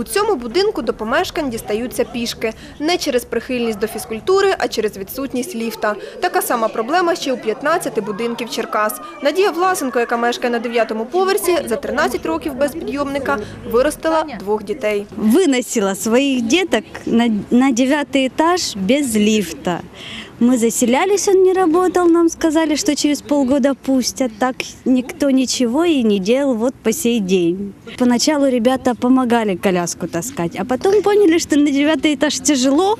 У цьому будинку до помешкань дістаються пішки. Не через прихильність до фізкультури, а через відсутність ліфта. Така сама проблема ще у 15 будинків Черкас. Надія Власенко, яка мешкає на 9-му поверсі, за 13 років без підйомника виростила двох дітей. выносила своих деток на, на девятый этаж без лифта. Мы заселялись, он не работал, нам сказали, что через полгода пустят. Так никто ничего и не делал вот по сей день. Поначалу ребята помогали коляску таскать, а потом поняли, что на девятый этаж тяжело,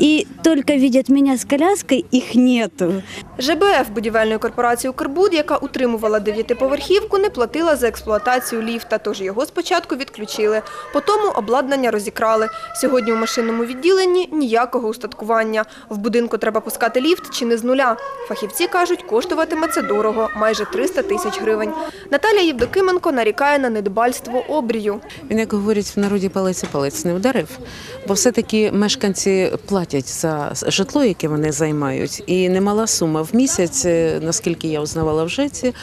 и только видят меня с коляской, их нету. ЖБФ будівельної корпорації «Укрбуд», яка утримувала дев'ятиповерхівку, не платила за експлуатацію ліфта, тож його спочатку відключили. Потому обладнання розікрали. Сьогодні у машинному відділенні ніякого устаткування. В будинку треба пускати ліфт чи не з нуля. Фахівці кажуть, коштуватиме це дорого – майже 300 тисяч гривень. Наталія Євдокименко нарікає на недбальство обрію. Він, як говорять в народі, палець палець не вдарив, бо все-таки мешканці платять за житло, яке вони займають, і немала сума в місяць, е, наскільки я узнавала в житті,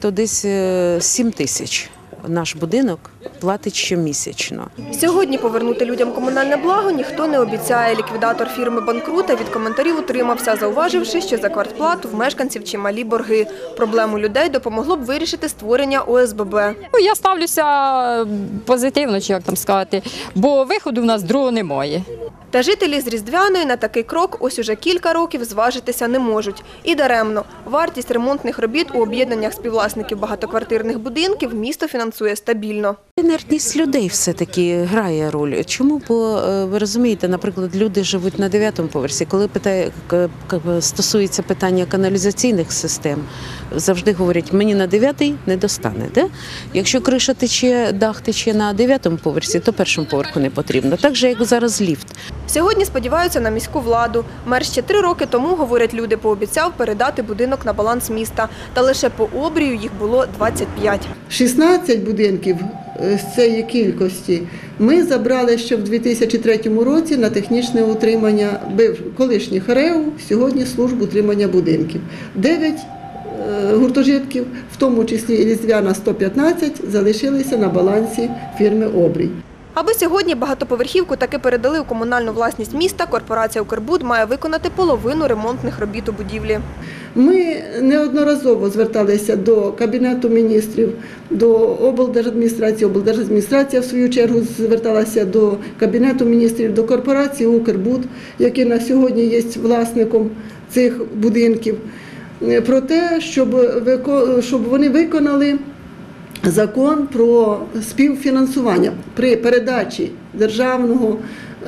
то десь е, 7 тисяч. Наш будинок платить щомісячно. Сьогодні повернути людям комунальне благо ніхто не обіцяє. Ліквідатор фірми банкрута від коментарів утримався, зауваживши, що за квартплату в мешканців чималі борги. Проблему людей допомогло б вирішити створення ОСББ. Ну, я ставлюся позитивно, чи як там сказати, бо виходу в нас другого немає. Та жителі з Різдвяної на такий крок ось уже кілька років зважитися не можуть. І даремно. Вартість ремонтних робіт у об'єднаннях співвласників багатоквартирних будинків місто фінансує стабільно. Інертність людей все-таки грає роль. Чому? Бо е, ви розумієте, наприклад, люди живуть на дев'ятому поверсі. Коли питає, стосується питання каналізаційних систем, завжди говорять, мені на дев'ятий не достане. Да? Якщо криша тече, дах тече на дев'ятому поверсі, то першому поверху не потрібно. Так же, як зараз ліфт. Сьогодні сподіваються на міську владу. Мер ще три роки тому, говорять люди, пообіцяв передати будинок на баланс міста. Та лише по обрію їх було 25. 16 будинків е, з цієї кількості ми забрали ще в 2003 році на технічне утримання колишніх РЕУ, сьогодні службу утримання будинків. 9 гуртожитків, в тому числі і Різдвяна 115, залишилися на балансі фірми Обрій. Аби сьогодні багатоповерхівку таки передали у комунальну власність міста, корпорація «Укрбуд» має виконати половину ремонтних робіт у будівлі. Ми неодноразово зверталися до Кабінету міністрів, до облдержадміністрації. Облдержадміністрація, в свою чергу, зверталася до Кабінету міністрів, до корпорації Укрбуд, які на сьогодні є власником цих будинків, е, про те, щоб вони виконали закон про співфінансування при передачі державного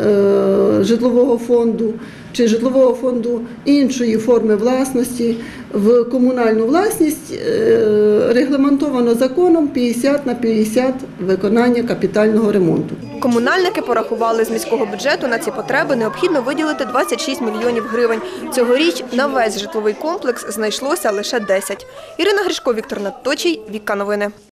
е, житлового фонду чи житлового фонду іншої форми власності в комунальну власність е, регламентовано законом 50 на 50 виконання капітального ремонту. Комунальники порахували з міського бюджету на ці потреби необхідно виділити 26 мільйонів гривень. Цьогоріч на весь житловий комплекс знайшлося лише 10. Ірина Гришко, Віктор Надточий, Вікка Новини.